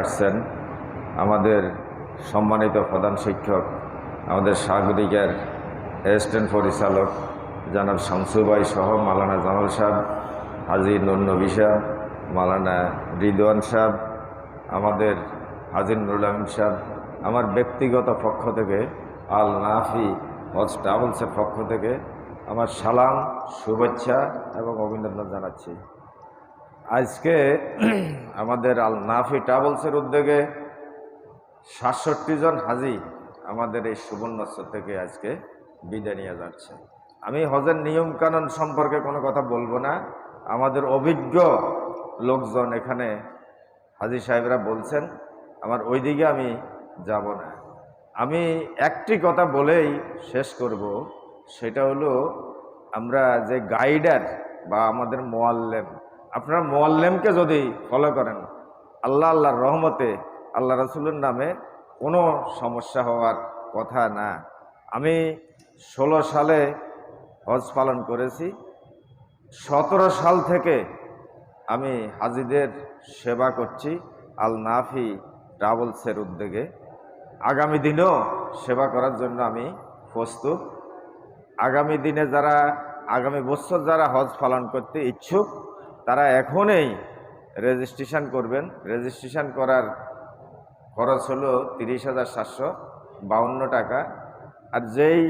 আসছেন আমাদের সম্মানিত প্রধান শিক্ষক, আমাদের সাগরিকের অ্যাসিস্ট্যান্ট পরিচালক জানাব শামসুবাই সহ মালানা জামাল সাহেব, হাজি নুর নবী সাহেব, মালানা রিদওয়ান সাহেব, আমাদের হাজির নুরুল আমিন সাহেব, আমার ব্যক্তিগত পক্ষ থেকে, আল নাফি হজ ট্রাভেলসের পক্ষ থেকে আমার সালাম, শুভেচ্ছা এবং অভিনন্দন জানাচ্ছি। আজকে আমাদের আল নাফি ট্রাভেলসের উদ্যোগে সাতষট্টি জন হাজি আমাদের এই সুবর্ণস্ব থেকে আজকে বিদায় নিয়ে যাচ্ছে। আমি হজের নিয়মকানুন সম্পর্কে কোনো কথা বলব না। আমাদের অভিজ্ঞ লোকজন এখানে হাজি সাহেবরা বলছেন, আমার ওইদিকে আমি যাব না। আমি একটি কথা বলেই শেষ করব, সেটা হলো আমরা যে গাইডার বা আমাদের মোয়াল্লেম আপনারা মোয়াল্লেমকে যদি ফলো করেন, আল্লাহ আল্লাহর রহমতে আল্লাহ রসুলের নামে কোনো সমস্যা হওয়ার কথা না। আমি ষোলো সালে হজ পালন করেছি। সতেরো সাল থেকে আমি হাজিদের সেবা করছি আল নাফি ট্রাভেলসের উদ্যোগে। আগামী দিনেও সেবা করার জন্য আমি প্রস্তুত। আগামী দিনে যারা, আগামী বছর যারা হজ পালন করতে ইচ্ছুক তারা এখনই রেজিস্ট্রেশন করবেন। রেজিস্ট্রেশন করার খরচ হলো তিরিশ হাজার সাতশো বাউন্ন টাকা। আর যেই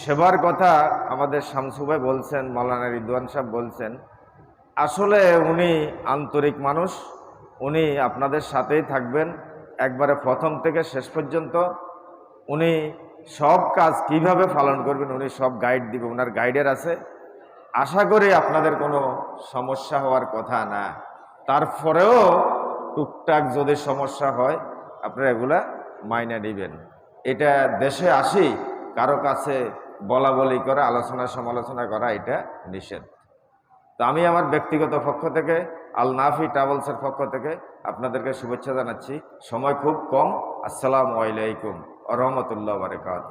সেবার কথা আমাদের শামসুভাই বলছেন মৌলানা রিদওয়ান সাহেব বলছেন, আসলে উনি আন্তরিক মানুষ, উনি আপনাদের সাথেই থাকবেন। একবারে প্রথম থেকে শেষ পর্যন্ত উনি সব কাজ কীভাবে পালন করবেন, উনি সব গাইড দিবে ওনার গাইডের আছে। আশা করি আপনাদের কোনো সমস্যা হওয়ার কথা না। তারপরেও টুকটাক যদি সমস্যা হয়, আপনারা এগুলা মাইনা নেবেন। এটা দেশে আসি, কারও কাছে বলা বলি করা, আলোচনা সমালোচনা করা এটা নিষেধ। তো আমি আমার ব্যক্তিগত পক্ষ থেকে, আল নাফি ট্রাভেলসের পক্ষ থেকে আপনাদেরকে শুভেচ্ছা জানাচ্ছি। সময় খুব কম। আসসালামু আলাইকুম রহমতুল্লাহ বারকাত